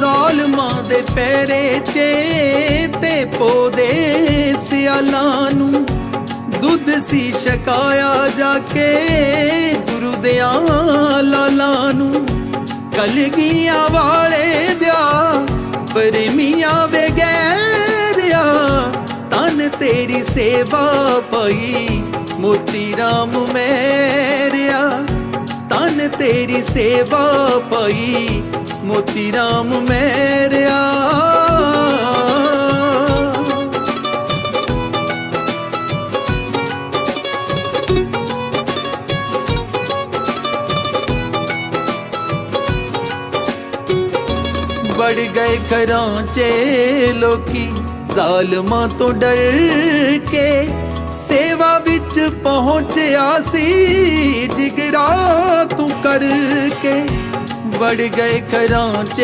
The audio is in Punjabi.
ਜ਼ਾਲਮਾਂ ਦੇ ਪੈਰੇ 'ਚ ਤੇ ਪੋਦੇ ਸਿਆਲਾਂ ਨੂੰ। ਦੁੱਧ ਸੀ ਛਕਾਇਆ ਜਾ ਕੇ ਗੁਰੂ ਦਿਆਂ ਲਾਲਾਂ ਨੂੰ। ਕਲਗੀਆਂ ਵਾਲੇ ਦਿਆ, ਪਰਮੀਆਂ ਵਗੈਰਿਆ ਤਨ ਤੇਰੀ ਸੇਵਾ ਪਈ, ਮੋਤੀ ਰਾਮ ਮੈਂ ਤੇਰੀ ਸੇਵਾ ਪਈ, ਮੋਤੀ ਰਾਮ ਮੇਰਿਆ। ਵੜ ਗਏ ਘਰਾਂ 'ਚ ਲੋਕੀ, ਜ਼ਾਲਮਾਂ ਤੋਂ ਡਰ ਕੇ ਸੇਵਾ ਵਿੱਚ ਪਹੁੰਚਿਆ ਸੀ, ਜਿਗਰਾ ਕਰਕੇ ਵੜ ਗਏ ਘਰਾਂ 'ਚ